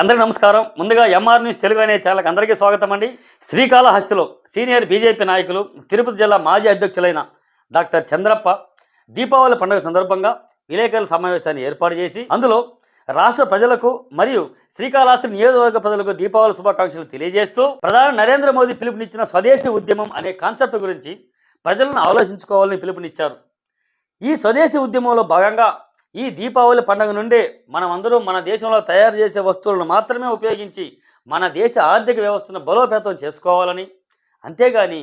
అందరికీ నమస్కారం. ముందుగా ఎంఆర్ న్యూస్ తెలుగు అనే ఛానల్కి అందరికీ స్వాగతం అండి. శ్రీకాళహస్తిలో సీనియర్ బీజేపీ నాయకులు తిరుపతి జిల్లా మాజీ అధ్యక్షులైన డాక్టర్ చంద్రప్ప దీపావళి పండుగ సందర్భంగా విలేకరుల సమావేశాన్ని ఏర్పాటు చేసి అందులో రాష్ట్ర ప్రజలకు మరియు శ్రీకాళహస్తి నియోజకవర్గ ప్రజలకు దీపావళి శుభాకాంక్షలు తెలియజేస్తూ ప్రధాని నరేంద్ర మోదీ పిలుపునిచ్చిన స్వదేశీ ఉద్యమం అనే కాన్సెప్ట్ గురించి ప్రజలను ఆలోచించుకోవాలని పిలుపునిచ్చారు. ఈ స్వదేశీ ఉద్యమంలో భాగంగా ఈ దీపావళి పండుగ నుండే మనమందరం మన దేశంలో తయారు చేసే వస్తువులను మాత్రమే ఉపయోగించి మన దేశ ఆర్థిక వ్యవస్థను బలోపేతం చేసుకోవాలని. అంతేగాని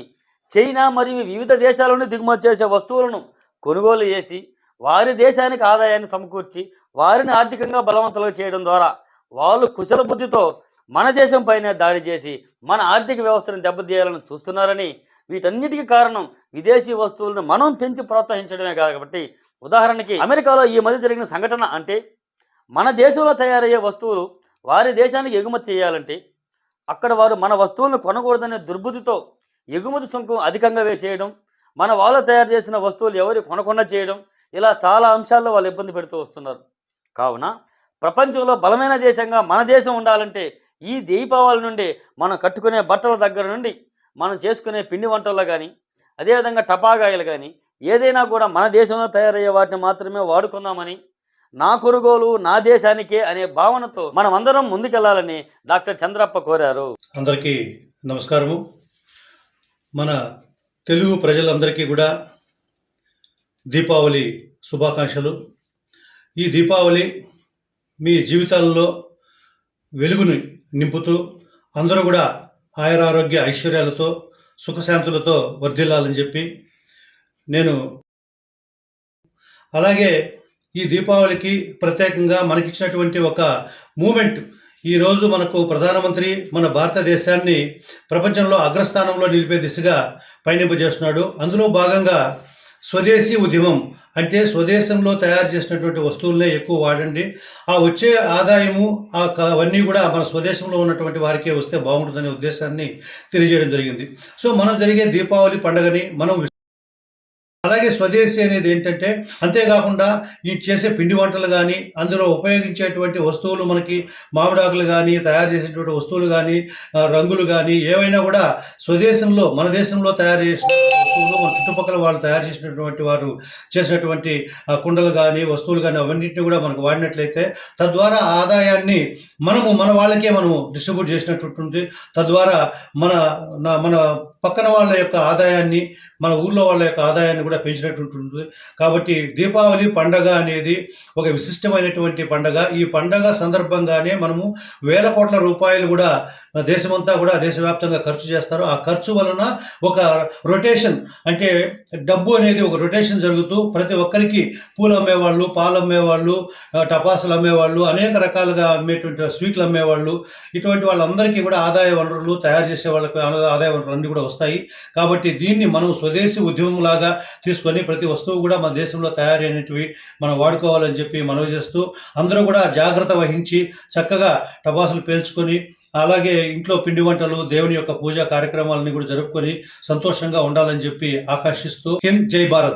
చైనా మరియు వివిధ దేశాల నుండి దిగుమతి చేసే వస్తువులను కొనుగోలు చేసి వారి దేశానికి ఆదాయాన్ని సమకూర్చి వారిని ఆర్థికంగా బలవంతులు చేయడం ద్వారా వాళ్ళు కుశల బుద్ధితో మన దేశం పైనే దాడి చేసి మన ఆర్థిక వ్యవస్థను దెబ్బతీయాలని చూస్తున్నారని వీటన్నిటికీ కారణం విదేశీ వస్తువులను మనం పెంచి ప్రోత్సహించడమే కాబట్టి ఉదాహరణకి అమెరికాలో ఈ మధ్య జరిగిన సంఘటన అంటే మన దేశంలో తయారయ్యే వస్తువులు వారి దేశానికి ఎగుమతి చేయాలంటే అక్కడ వారు మన వస్తువులను కొనకూడదనే దుర్బుద్ధితో ఎగుమతి సుంకం అధికంగా వేసేయడం మన వాళ్ళు తయారు చేసిన వస్తువులు ఎవరు కొనకుండా చేయడం ఇలా చాలా అంశాల్లో వాళ్ళు ఇబ్బంది పెడుతూ వస్తున్నారు. కావున ప్రపంచంలో బలమైన దేశంగా మన దేశం ఉండాలంటే ఈ దీపావళి నుండి మనం కట్టుకునే బట్టల దగ్గర నుండి మనం చేసుకునే పిండి వంటల్లో కానీ అదేవిధంగా టపాగాయలు కానీ ఏదైనా కూడా మన దేశంలో తయారయ్యే వాటిని మాత్రమే వాడుకుందామని నా కొనుగోలు నా దేశానికే అనే భావనతో మనమందరం ముందుకెళ్ళాలని డాక్టర్ చంద్రప్ప కోరారు. అందరికీ నమస్కారము. మన తెలుగు ప్రజలందరికీ కూడా దీపావళి శుభాకాంక్షలు. ఈ దీపావళి మీ జీవితాలలో వెలుగుని నింపుతూ అందరూ కూడా ఆయురారోగ్య ఐశ్వర్యాలతో సుఖశాంతులతో వర్ధిల్లాలని చెప్పి నేను అలాగే ఈ దీపావళికి ప్రత్యేకంగా మనకిచ్చినటువంటి ఒక మూమెంట్. ఈరోజు మనకు ప్రధానమంత్రి మన భారతదేశాన్ని ప్రపంచంలో అగ్రస్థానంలో నిలిపే దిశగా పయనింపజేస్తున్నాడు. అందులో భాగంగా స్వదేశీ ఉద్యమం అంటే స్వదేశంలో తయారు చేసినటువంటి వస్తువులనే ఎక్కువ వాడండి. ఆ వచ్చే ఆదాయము ఆ అవన్నీ కూడా మన స్వదేశంలో ఉన్నటువంటి వారికే వస్తే బాగుంటుందనే ఉద్దేశాన్ని తెలియజేయడం జరిగింది. సో మనం జరిగే దీపావళి పండుగని మనం అలాగే స్వదేశీ అనేది ఏంటంటే అంతేకాకుండా ఈ చేసే పిండి వంటలు కానీ అందులో ఉపయోగించేటువంటి వస్తువులు మనకి మామిడాకులు కానీ తయారు చేసేటువంటి వస్తువులు కానీ రంగులు కానీ ఏవైనా కూడా స్వదేశంలో మన దేశంలో తయారు చేసిన వస్తువులు మన చుట్టుపక్కల వాళ్ళు తయారు చేసినటువంటి వారు చేసినటువంటి కుండలు కానీ వస్తువులు కానీ అవన్నింటినీ కూడా మనకు వాడినట్లయితే తద్వారా ఆదాయాన్ని మనము మన వాళ్ళకే మనము డిస్ట్రిబ్యూట్ చేసినట్టు ఉంటుంది తద్వారా మన నా- మన పక్కన వాళ్ళ యొక్క ఆదాయాన్ని మన ఊర్లో వాళ్ళ యొక్క ఆదాయాన్ని కూడా పెంచినట్టు ఉంటుంది కాబట్టి దీపావళి పండగ అనేది ఒక విశిష్టమైనటువంటి పండగ. ఈ పండగ సందర్భంగానే మనము వేల కోట్ల రూపాయలు కూడా దేశమంతా కూడా దేశవ్యాప్తంగా ఖర్చు చేస్తారు. ఆ ఖర్చు వలన ఒక రొటేషన్ అంటే డబ్బు అనేది ఒక రొటేషన్ జరుగుతూ ప్రతి ఒక్కరికి పూలు అమ్మేవాళ్ళు పాలు అమ్మేవాళ్ళు టపాసులు అమ్మేవాళ్ళు అనేక రకాలుగా అమ్మేటువంటి స్వీట్లు అమ్మేవాళ్ళు. ఇటువంటి వాళ్ళందరికీ కూడా ఆదాయ వనరులు తయారు చేసే వాళ్ళకి ఆదాయ వనరులు అన్నీ కూడా వస్తాయి. కాబట్టి దీన్ని మనం స్వదేశీ ఉద్యమంలాగా తీసుకొని ప్రతి వస్తువు కూడా మన దేశంలో తయారైనవి మనం వాడుకోవాలని చెప్పి మనవి చేస్తూ అందరూ కూడా జాగ్రత్త వహించి చక్కగా టపాసులు పేల్చుకొని అలాగే ఇంట్లో పిండి వంటలు దేవుని యొక్క పూజా కార్యక్రమాలని కూడా జరుపుకొని సంతోషంగా ఉండాలని చెప్పి ఆకర్షిస్తూ హింద్ జై భారత్.